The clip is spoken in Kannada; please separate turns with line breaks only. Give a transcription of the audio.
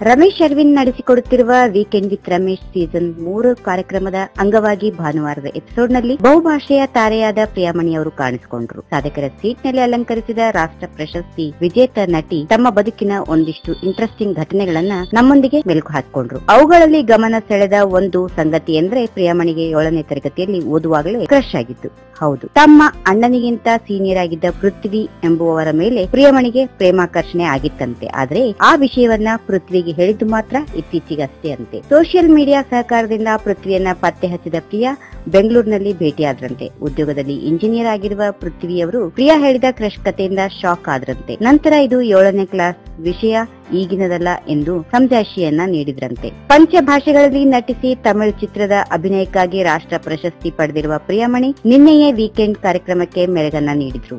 Ramesh Aravind ನಡೆಸಿಕೊಡುತ್ತಿರುವ weekend with Ramesh season ಮೂರು ಕಾರ್ಯಕ್ರಮದ ಅಂಗವಾಗಿ ಭಾನುವಾರದ ಎಪಿಸೋಡ್ನಲ್ಲಿ ಬಹುಭಾಷೆಯ ತಾರೆಯಾದ ಪ್ರಿಯಾಮಣಿ ಅವರು ಕಾಣಿಸಿಕೊಂಡರು. ಸಾಧಕರ ಸೀಟ್ನಲ್ಲಿ ಅಲಂಕರಿಸಿದ ರಾಷ್ಟ್ರ ಪ್ರಶಸ್ತಿ ವಿಜೇತ ನಟಿ ತಮ್ಮ ಬದುಕಿನ ಒಂದಿಷ್ಟು ಇಂಟ್ರೆಸ್ಟಿಂಗ್ ಘಟನೆಗಳನ್ನ ನಮ್ಮೊಂದಿಗೆ ಮೆಲುಕು ಹಾಕಿಕೊಂಡ್ರು. ಅವುಗಳಲ್ಲಿ ಗಮನ ಸೆಳೆದ ಒಂದು ಸಂಗತಿ ಎಂದ್ರೆ ಪ್ರಿಯಾಮಣಿಗೆ ಏಳನೇ ತರಗತಿಯಲ್ಲಿ ಓದುವಾಗಲೇ ಕ್ರಶ್ ಆಗಿತ್ತು ಹೌದು, ತಮ್ಮ ಅಣ್ಣನಿಗಿಂತ ಸೀನಿಯರ್ ಆಗಿದ್ದ ಪೃಥ್ವಿ ಎಂಬುವವರ ಮೇಲೆ ಪ್ರಿಯಮಣಿಗೆ ಪ್ರೇಮಾಕರ್ಷಣೆ ಆಗಿತ್ತಂತೆ. ಆದ್ರೆ ಆ ವಿಷಯವನ್ನ ಪೃಥ್ವಿಗೆ ಹೇಳಿದ್ದು ಮಾತ್ರ ಇತ್ತೀಚೆಗಷ್ಟೇ ಅಂತೆ. ಸೋಷಿಯಲ್ ಮೀಡಿಯಾ ಸಹಕಾರದಿಂದ ಪೃಥ್ವಿಯನ್ನ ಪತ್ತೆ ಹಚ್ಚಿದ ಪ್ರಿಯಾ ಬೆಂಗಳೂರಿನಲ್ಲಿ ಭೇಟಿಯಾದ್ರಂತೆ. ಉದ್ಯೋಗದಲ್ಲಿ ಇಂಜಿನಿಯರ್ ಆಗಿರುವ ಪೃಥ್ವಿಯವರು ಪ್ರಿಯಾ ಹೇಳಿದ ಕ್ರಶ್ ಕಥೆಯಿಂದ ಶಾಕ್ ಆದ್ರಂತೆ. ನಂತರ ಇದು ಏಳನೇ ಕ್ಲಾಸ್ ವಿಷಯ, ಈಗಿನದಲ್ಲ ಎಂದು ಸಂಜಾಷಿಯನ್ನ ನೀಡಿದ್ರಂತೆ. ಪಂಚ ಭಾಷೆಗಳಲ್ಲಿ ನಟಿಸಿ ತಮಿಳು ಚಿತ್ರದ ಅಭಿನಯಕ್ಕಾಗಿ ರಾಷ್ಟ್ರ ಪ್ರಶಸ್ತಿ ಪಡೆದಿರುವ ಪ್ರಿಯಮಣಿ ನಿನ್ನೆಯೇ ವೀಕೆಂಡ್ ಕಾರ್ಯಕ್ರಮಕ್ಕೆ ಮೆರಗನ್ನ ನೀಡಿದ್ರು.